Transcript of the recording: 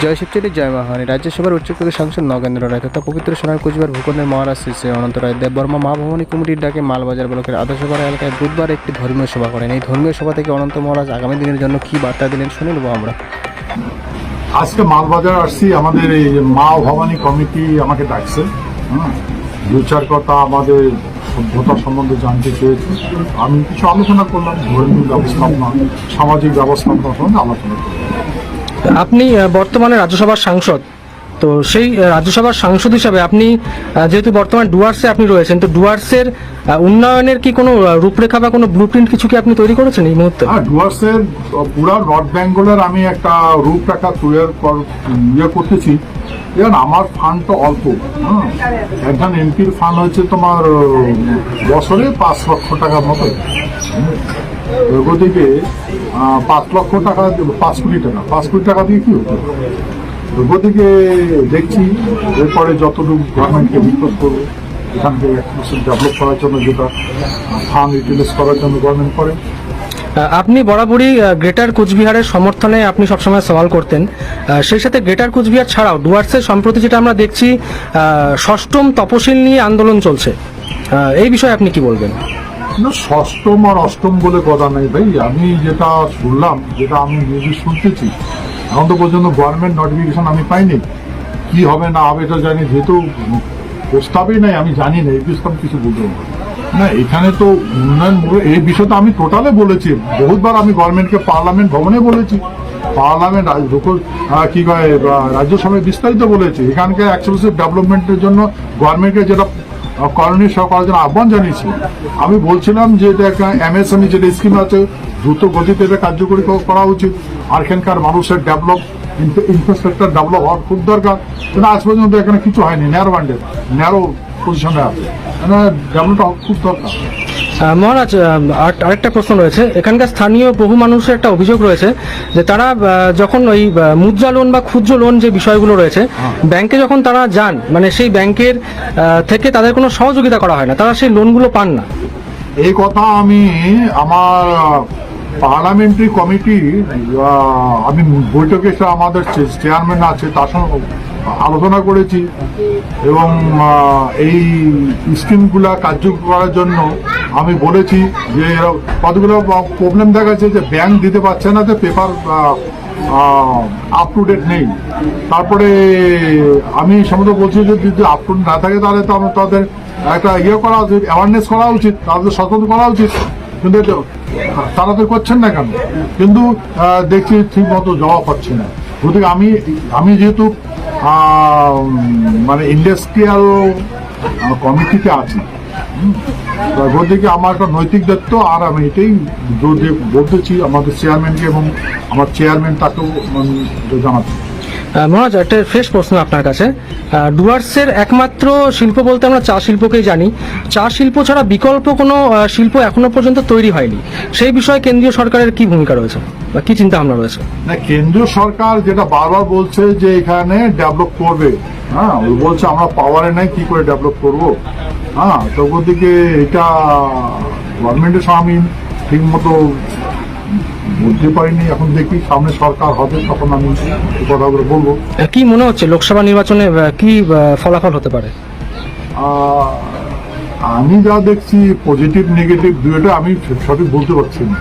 জয় শিবচুরি জয় মহানী রাজ্যসভার উচ্চকক্ষের সাংসদ নগেন্দ্র রায় তথা পবিত্র সোনার কুচবিহার ভূখণ্ডের মহারাজ শ্রী অনন্ত রায় দেববর্মা মা ভবানী কমিটির ডাকে মালবাজার ব্লকের আদর্শপাড়া এলাকায় বুধবার একটি ধর্মীয় সভা করেন। এই ধর্মীয় সভা থেকে অনন্ত মহারাজ আগামী দিনের জন্য কী বার্তা দিলেন শুনে নেব আমরা। আজকে মালবাজার আসছি, আমাদের এই মা ভবানী কমিটি আমাকে ডাকছে হ্যাঁ? দু চার কথা আমাদের সভ্যতা সম্বন্ধে জানতে চেয়েছে। আমি কিছু আলোচনা করলাম, ধর্মীয় ব্যবস্থাপনা, সামাজিক ব্যবস্থাপনা সম্বন্ধে আলোচনা করলাম। আপনি বর্তমানে রাজ্যসভার সাংসদ। তো সেই রাজ্যসভার সাংসদ হিসাবে আপনি যেহেতু বর্তমান ডুয়ার্সে আপনি রয়েছেন, তো ডুয়ার্সের উন্নয়নের কি কোনো রূপরেখা বা কোনো ব্লু প্রিন্ট কিছু কি আপনি তৈরি করেছেন এই মুহূর্তে? আর ডুয়ার্সের পুরা নর্থ বেঙ্গলের আমি একটা রূপরেখা তৈরি ইয়ে করতেছি। যেমন আমার ফান্ড তো অল্প হ্যাঁ একজন এমপির ফান্ড হচ্ছে তোমার বছরে পাঁচ লক্ষ টাকার মতো। ওদিকে পাঁচ লক্ষ টাকা পাঁচ কোটি টাকা, পাঁচ কোটি টাকা দিয়ে কি হতো? ওদিকে দেখছি, এরপরে যতটুকু গভর্নমেন্টকে রিকোয়েস্ট করব এখানকে ডেভেলপ করার জন্য যেটা, ফান্ড ইউটিলাইজ করার জন্য গভর্নমেন্ট করে। আপনি বরাবরই গ্রেটার কুচবিহারের সমর্থনে আপনি সবসময় সওয়াল করতেন। সেই সাথে গ্রেটার কুচবিহার ছাড়াও ডুয়ার্সের সম্প্রতি যেটা আমরা দেখছি ষষ্ঠম তপশিল নিয়ে আন্দোলন চলছে। এই বিষয়ে আপনি কি বলবেন? না ষষ্ঠম আর অষ্টম বলে কথা নেই ভাই। আমি যেটা শুনলাম, যেটা আমি নিজে শুনতেছি, এখন তো পর্যন্ত গভর্নমেন্ট নোটিফিকেশন আমি পাইনি। কি হবে, না হবে, এটা জানি, যেহেতু প্রস্তাবই নাই, আমি জানি না, এই বিষয়ে কিছু বলতে না। এখানে তো উন্নয়ন এই বিষয়টা আমি টোটালে বলেছি। বহুতবার আমি গভর্নমেন্টকে পার্লামেন্ট ভবনে বলেছি। পার্লামেন্ট কি কয় রাজ্যসভায় বিস্তারিত বলেছি। এখানকার এক্সক্লুসিভ ডেভেলপমেন্টের জন্য গভর্নমেন্টকে যেটা করণীয় সহ করার জন্য আহ্বান জানিয়েছি। আমি বলছিলাম যে এটা একটা এমএসএমই যেটা স্কিম আছে, দ্রুত গতিতে এটা কার্যকরী করা উচিত। আর এখানকার মানুষের ডেভেলপ ইনফ্রাস্ট্রাকচার ডেভেলপ হওয়ার খুব দরকার। কিন্তু আজ পর্যন্ত এখানে কিছু হয়নি ন্যারো বান্ডেল ন্যারো পজিশনে আছে। ডেভেলপটা খুব দরকার। মহারাজ আরেকটা প্রশ্ন রয়েছে। এখানকার স্থানীয় বহু মানুষের একটা অভিযোগ রয়েছে যে তারা যখন ওই মুদ্রা লোন বা ক্ষুদ্র লোন যে বিষয়গুলো রয়েছে ব্যাংকে যখন তারা যান মানে সেই ব্যাংকের থেকে তাদের কোনো সহযোগিতা করা হয় না। তারা সেই লোনগুলো পান না। এই কথা আমি আমার পার্লামেন্টারি কমিটি আমি বৈঠকে আমাদের চেয়ারম্যান আছে তার সঙ্গে আলোচনা করেছি। এবং এই স্কিমগুলা কার্যকর করার জন্য আমি বলেছি যে এরা- কতগুলো প্রবলেম দেখা যাচ্ছে যে ব্যাংক দিতে পারছে না, যে পেপার আপ টু ডেট নেই। তারপরে আমি সমস্ত বলছি যে যদি আপ টু না থাকে তাহলে তো তাদের একটা ইয়ে করা উচিত অ্যাওয়ারনেস করা উচিত, তাদের সচেতন করা উচিত। কিন্তু তারা তো করছেন না কেন? কিন্তু দেখছি ঠিক মতো জবাব পাচ্ছি না। গতিকে আমি আমি যেহেতু মানে ইন্ডাস্ট্রিয়াল কমিটিতে আছি গতিকে আমার একটা নৈতিক দায়িত্ব আর আমি এটাই জোর দিয়ে বলতেছি আমাদের চেয়ারম্যানকে এবং আমার চেয়ারম্যান তাকেও জানাচ্ছি মহারাজ একটা ফ্রেশ প্রশ্ন আপনার কাছে। ডুয়ার্সের একমাত্র শিল্প বলতে আমরা চা শিল্পকেই জানি। চা শিল্প ছাড়া বিকল্প কোনো শিল্প এখনও পর্যন্ত তৈরি হয়নি। সেই বিষয়ে কেন্দ্রীয় সরকারের কি ভূমিকা রয়েছে? বা কি চিন্তা ভাবনা রয়েছে? না কেন্দ্রীয় সরকার যেটা বারবার বলছে যে এখানে ডেভেলপ করবে। হ্যাঁ ও বলছে আমরা পাওয়ারে নাই কি করে ডেভেলপ করব? হ্যাঁ তো ওদিকে এটা গভর্নমেন্টের সঙ্গে ঠিক মতো বুঝতে পারিনি। এখন দেখি সামনে সরকার হবে তখন আমি কথাগুলো বলব। কি মনে হচ্ছে লোকসভা নির্বাচনে কি ফলাফল হতে পারে? আমি যা দেখছি পজিটিভ নেগেটিভ দুটো আমি সঠিক বলতে পারছি না।